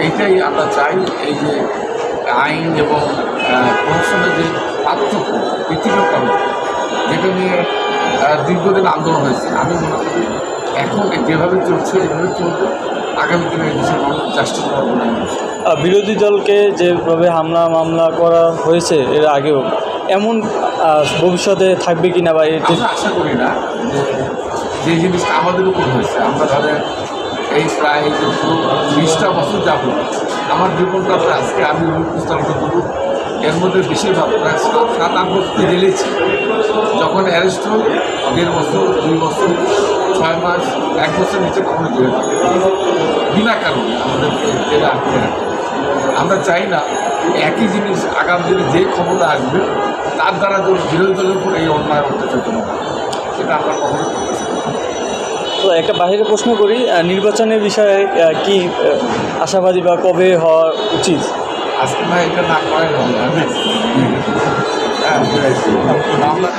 এটাই আমরা চাই এই যে আইন এবং প্রশাসনের যে পার্থক্য পৃথিবীর কারণ যেটা নিয়ে দীর্ঘদিন আন্দোলন হয়েছে আমি মনে করি এখন যেভাবে চলছে এভাবে চলবে আগামী দিনে দেশের মানুষ জাস্টিস পাবো বিরোধী দলকে যেভাবে হামলা মামলা করা হয়েছে এর আগেও এমন ভবিষ্যতে থাকবে কি না বা আশা করি না যে যে জিনিসটা আমাদের উপর হয়েছে। আমরা ধরেন এই প্রায় পুরো বিশটা বছর যাব আমার জীবনটা আজকে আমি প্রস্তাবিত করব এর মধ্যে বেশিরভাগ প্রায় সাত আট বছর জেলেছি যখন অ্যারেস্ট হল দেড় বছর, দুই বছর, ছয় মাস, এক বছর নিচে কখনো জেলে বিনা কারণে আমাদের জেলে আটকে আমরা চাই না একই জিনিস আগামী দিনে যে ক্ষমতা আসবে, তার দ্বারা যেন বিরোধী দলের উপর এই অন্যায় অত্যাচার। সেটা আমরা কখনো করতে। তো একটা বাহিরে প্রশ্ন করি নির্বাচনের বিষয়ে কি আশাবাদী বা কবে হওয়া উচিত? আজকে ভাই এটা না করে হ্যাঁ আমরা